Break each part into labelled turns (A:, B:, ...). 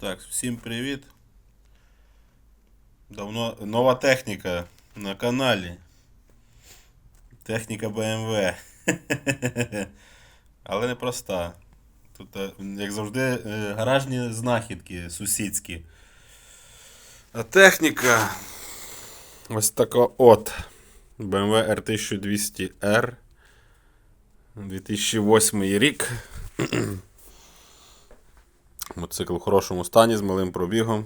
A: Так, всім привіт. Давно нова техніка на каналі. Техніка BMW. Але не проста. Тут, е, як завжди, е, гаражні знахідки сусідські. А техніка. Ось така от. BMW R1200R. 2008 рік. Мотоцикл в хорошому стані з малим пробігом.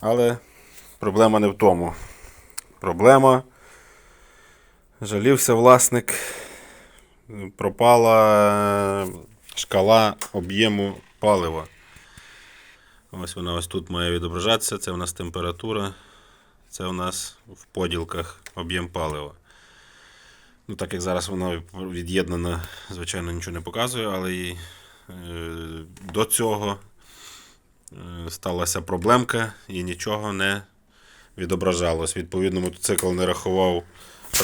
A: Але проблема не в тому. Проблема. Жалівся власник. Пропала шкала об'єму палива. Ось вона ось тут має відображатися. Це у нас температура. Це у нас в поділках об'єм палива. Ну, так як зараз воно від'єднано, звичайно, нічого не показує, але і е, до цього е, сталася проблемка і нічого не відображалось. Відповідно, мотоцикл не рахував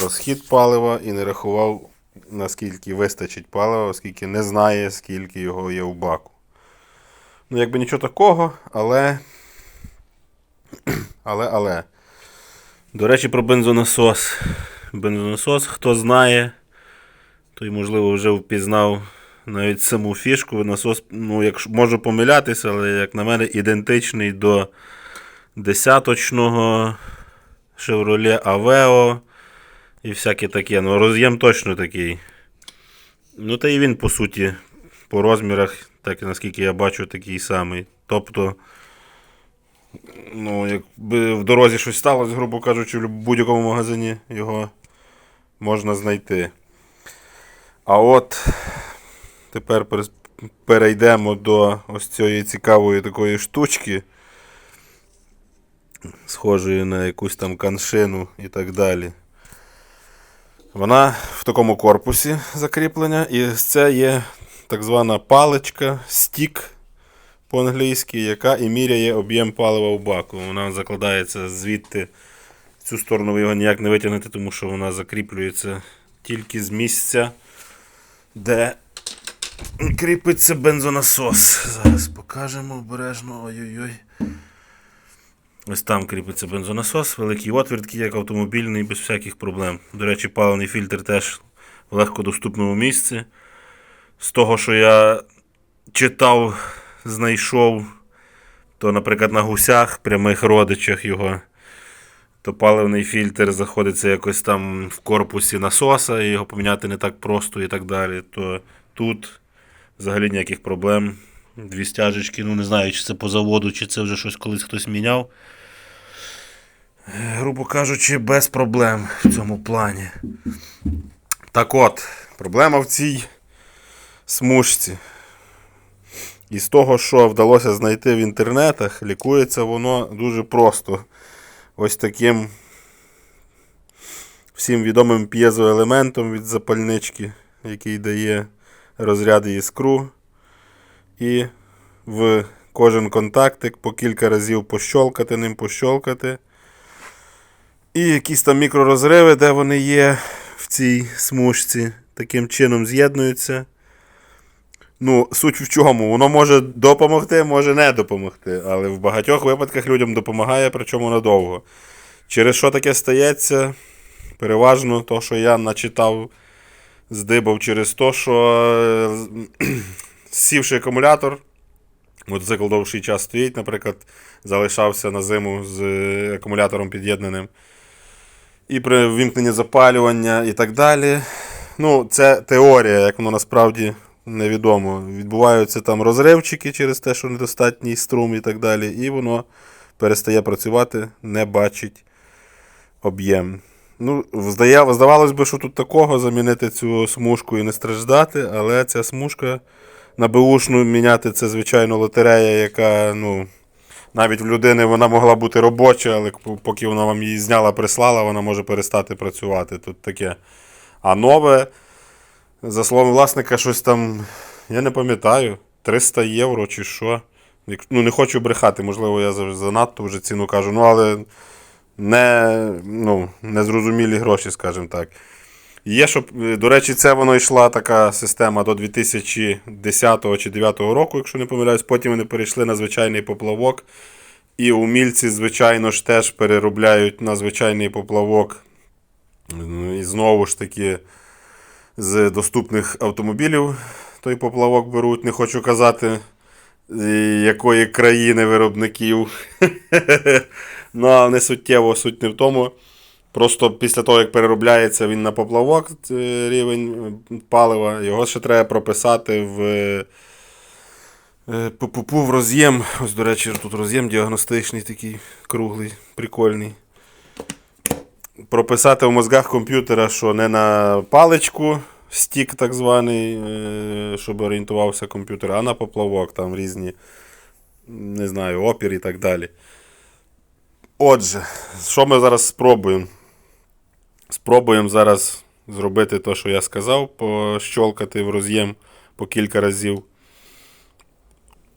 A: розхід палива і не рахував, наскільки вистачить палива, оскільки не знає, скільки його є в баку. Ну, якби нічого такого, але. Але, але. До речі, про бензонасос. Бензонасос, хто знає, той, можливо, вже впізнав навіть саму фішку. Насос, ну, якщо можу помилятися, але, як на мене, ідентичний до десяточного Chevrolet Aveo і всяке таке. Ну, роз'єм точно такий. Ну, та і він, по суті, по розмірах, так наскільки я бачу, такий самий. Тобто. Ну, якби в дорозі щось сталося, грубо кажучи, в будь-якому магазині його можна знайти. А от тепер перейдемо до ось цієї цікавої такої штучки, схожої на якусь там каншину і так далі. Вона в такому корпусі закріплення, і це є так звана паличка, стік по-англійськи, яка і міряє об'єм палива в баку. Вона закладається звідти. Цю сторону ви його ніяк не витягнете, тому що вона закріплюється тільки з місця, де кріпиться бензонасос. Зараз покажемо обережно. Ой-ой-ой. Ось там кріпиться бензонасос, великий отвір, як автомобільний, без всяких проблем. До речі, паливний фільтр теж в легкодоступному місці. З того, що я читав, знайшов, то, наприклад, на гусях, прямих родичах його, то паливний фільтр знаходиться якось там в корпусі насоса, і його поміняти не так просто і так далі. То тут взагалі ніяких проблем. Дві стяжечки, ну не знаю, чи це по заводу, чи це вже щось колись хтось міняв. Е, Грубо кажучи, без проблем в цьому плані. Так от, проблема в цій смужці. І з того, що вдалося знайти в інтернетах, лікується воно дуже просто. Ось таким всім відомим п'єзоелементом від запальнички, який дає розряд іскру. І в кожен контактик по кілька разів пощолкати ним, пощолкати. І якісь там мікророзриви, де вони є в цій смужці, таким чином з'єднуються. Ну, суть в чому? Воно може допомогти, може не допомогти. Але в багатьох випадках людям допомагає, причому надовго. Через що таке стається? Переважно то, що я начитав, здибав через те, що е, сівши акумулятор, мотоцикл довший час стоїть, наприклад, залишався на зиму з е, акумулятором під'єднаним. І при вімкненні запалювання і так далі. Ну, це теорія, як воно насправді невідомо. Відбуваються там розривчики через те, що недостатній струм і так далі, і воно перестає працювати, не бачить об'єм. Ну, здавалось би, що тут такого замінити цю смужку і не страждати, але ця смужка на беушну міняти це, звичайно, лотерея, яка, ну. Навіть в людини вона могла бути робоча, але поки вона вам її зняла, прислала, вона може перестати працювати. Тут таке. А нове, за словом власника, щось там, я не пам'ятаю, 300 євро чи що. Ну, не хочу брехати, можливо, я занадто вже ціну кажу, ну але не, ну, незрозумілі гроші, скажімо так. Є, щоб, е, до речі, це воно йшла така система до 2010 чи 2009 року, якщо не помиляюсь. Потім вони перейшли на звичайний поплавок. І умільці, звичайно ж, теж переробляють на звичайний поплавок. І знову ж таки, з доступних автомобілів той поплавок беруть. Не хочу казати, е, якої країни виробників. Ну, а не суттєво, суть не в тому. Просто після того, як переробляється він на поплавок, е, рівень е, палива, його ще треба прописати в е, пу-пу-пу, в роз'єм. Ось, до речі, тут роз'єм діагностичний такий круглий, прикольний. Прописати в мозгах комп'ютера, що не на паличку, стік так званий, щоб орієнтувався комп'ютер, а на поплавок, там різні, не знаю, опір і так далі. Отже, що ми зараз спробуємо? Спробуємо зараз зробити те, що я сказав, пощолкати в роз'єм по кілька разів.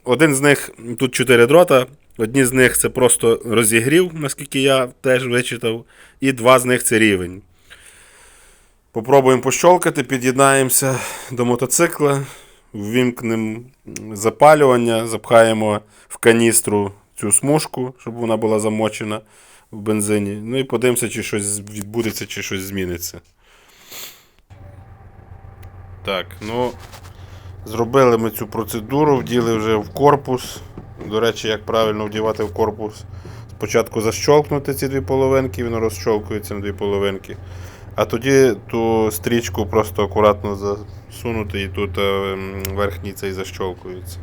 A: Один з них, тут 4 дрота, одні з них це просто розігрів, наскільки я теж вичитав, і два з них це рівень. Попробуємо пощолкати, під'єднаємося до мотоцикла, ввімкнемо запалювання, запхаємо в каністру цю смужку, щоб вона була замочена в бензині. Ну і подивимося, чи щось відбудеться, чи щось зміниться. Так, ну. Зробили ми цю процедуру, вділи вже в корпус. До речі, як правильно вдівати в корпус. Спочатку защолкнути ці дві половинки, воно розщолкується на дві половинки. А тоді ту стрічку просто акуратно засунути і тут е, верхній цей защолкується.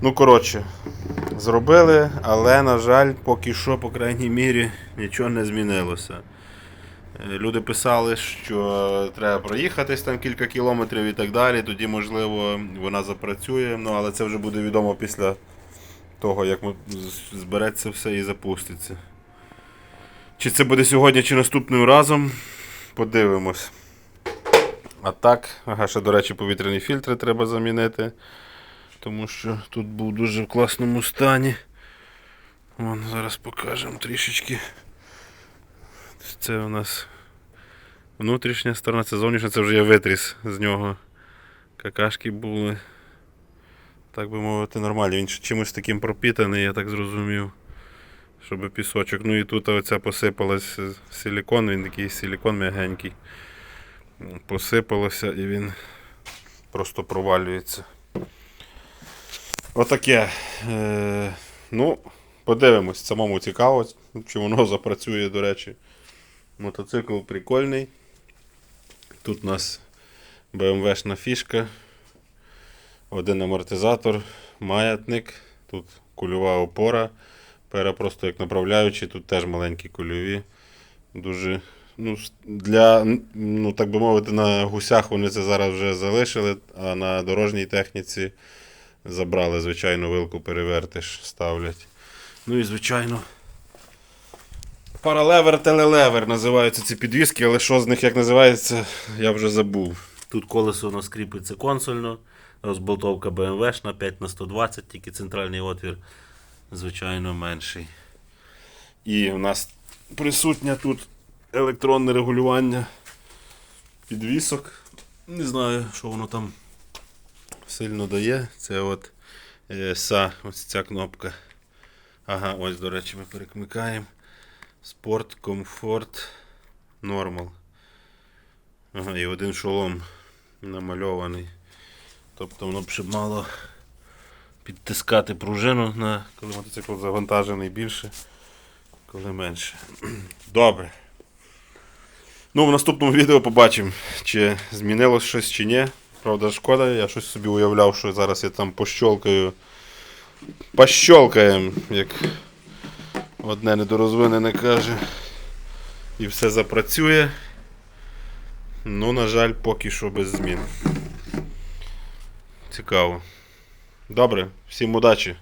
A: Ну, коротше, зробили, але, на жаль, поки що, по крайній мірі, нічого не змінилося. Е, Люди писали, що треба проїхатись там кілька кілометрів і так далі, тоді, можливо, вона запрацює, ну, але це вже буде відомо після того, як збереться все і запуститься. Чи це буде сьогодні, чи наступним разом, подивимось. А так, ага, ще, до речі, повітряні фільтри треба замінити, тому що тут був дуже в класному стані. Вон, зараз покажемо трішечки. Це у нас внутрішня сторона, це зовнішня, це вже я витріс з нього. Какашки були. Так би мовити, нормально. Він чимось таким пропітаний, я так зрозумів. Щоб пісочок. Ну і тут оця посипалась силікон, він такий силікон м'ягенький. Посипалося і він просто провалюється. Отаке. Е, ну, подивимось, самому цікаво, чи воно запрацює, до речі. Мотоцикл прикольний. Тут у нас BMW-шна фішка, один амортизатор, маятник, тут кульова опора, пера просто як направляючий, тут теж маленькі кульові. Дуже, ну, для, ну, так би мовити, на гусях вони це зараз вже залишили, а на дорожній техніці забрали, звичайно, вилку перевертиш, ставлять. Ну і звичайно. Паралевер, телелевер називаються ці підвіски, але що з них як називається, я вже забув. Тут колесо у нас кріпиться консольно, розболтовка BMW 5 на 120 тільки центральний отвір, звичайно, менший. І у нас присутнє тут електронне регулювання підвісок. Не знаю, що воно там сильно дає. Це от е, ось ця кнопка. Ага, ось, до речі, ми перекмикаємо. Спорт, комфорт, нормал. Ага, і один шолом намальований. Тобто воно б ще мало підтискати пружину, на, коли мотоцикл завантажений більше, коли менше. Добре. Ну, в наступному відео побачимо, чи змінилось щось чи ні. Правда, шкода, я щось собі уявляв, що зараз я там пощолкаю. Пощолкаємо, як одне недорозвинене каже. І все запрацює. Ну, на жаль, поки що без змін. Цікаво. Добре, всім удачі.